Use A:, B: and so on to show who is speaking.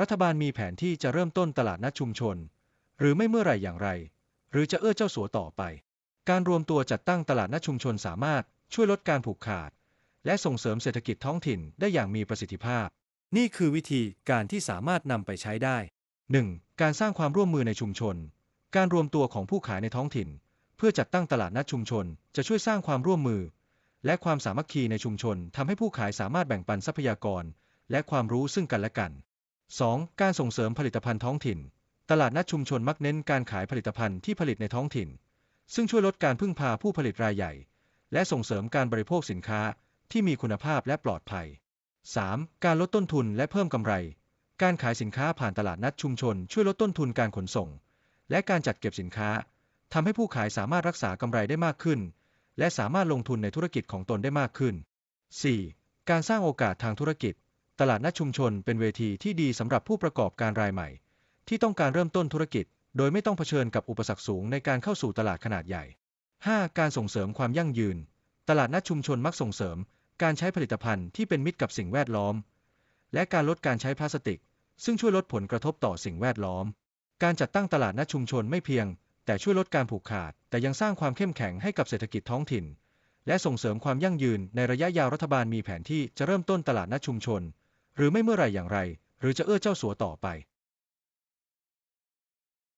A: รัฐบาลมีแผนที่จะเริ่มต้นตลาดนัดชุมชน หรือไม่เมื่อไหร่อย่างไร หรือจะเอื้อเจ้าสัวต่อไป การรวมตัวจัดตั้งตลาดนัดชุมชนสามารถช่วยลดการผูกขาด และส่งเสริมเศรษฐกิจท้องถิ่นได้อย่างมีประสิทธิภาพ นี่คือวิธีการที่สามารถนำไปใช้ได้ 1. การสร้างความร่วมมือในชุมชน การรวมตัวของผู้ขายในท้องถิ่น เพื่อจัดตั้งตลาดนัดชุมชน จะช่วยสร้างความร่วมมือ และความสามัคคีในชุมชนทำให้ผู้ขายสามารถแบ่งปันทรัพยากร และความรู้ซึ่งกันและกัน 2. การส่งเสริมผลิตภัณฑ์ท้องถิ่น ตลาดนัดชุมชนมักเน้นการขายผลิตภัณฑ์ที่ผลิตในท้องถิ่น ซึ่งช่วยลดการพึ่งพาผู้ผลิตรายใหญ่ และส่งเสริมการบริโภคสินค้าที่มีคุณภาพและปลอดภัย 3. การลดต้นทุนและเพิ่มกำไร การขายสินค้าผ่านตลาดนัดชุมชน ช่วยลดต้นทุนการขนส่ง และการจัดเก็บสินค้าทำให้ผู้ขายสามารถรักษากำไรได้มากขึ้น และสามารถลงทุนในธุรกิจของตนได้มากขึ้น 4. การสร้างโอกาสทางธุรกิจ ตลาดนัดชุมชนเป็นเวทีที่ดีสำหรับผู้ประกอบการรายใหม่ ที่ต้องการเริ่มต้นธุรกิจ โดยไม่ต้องเผชิญกับอุปสรรคสูงในการเข้าสู่ตลาดขนาดใหญ่ 5. การส่งเสริมความยั่งยืน ตลาดนัดชุมชนมักส่งเสริม การใช้ผลิตภัณฑ์ที่เป็นมิตรกับสิ่งแวดล้อม และการลดการใช้พลาสติก ซึ่งช่วยลดผลกระทบต่อสิ่งแวดล้อม การจัดตั้งตลาดนัดชุมชนไม่เพียง แต่ช่วยลดการผูกขาด แต่ยังสร้างความเข้มแข็งให้กับเศรษฐกิจท้องถิ่น และส่งเสริมความยั่งยืนในระยะยาวรัฐบาลมีแผนที่จะเริ่มต้นตลาดนัดชุมชน หรือไม่เมื่อไรอย่างไร หรือจะเอื้อเจ้าสัวต่อไป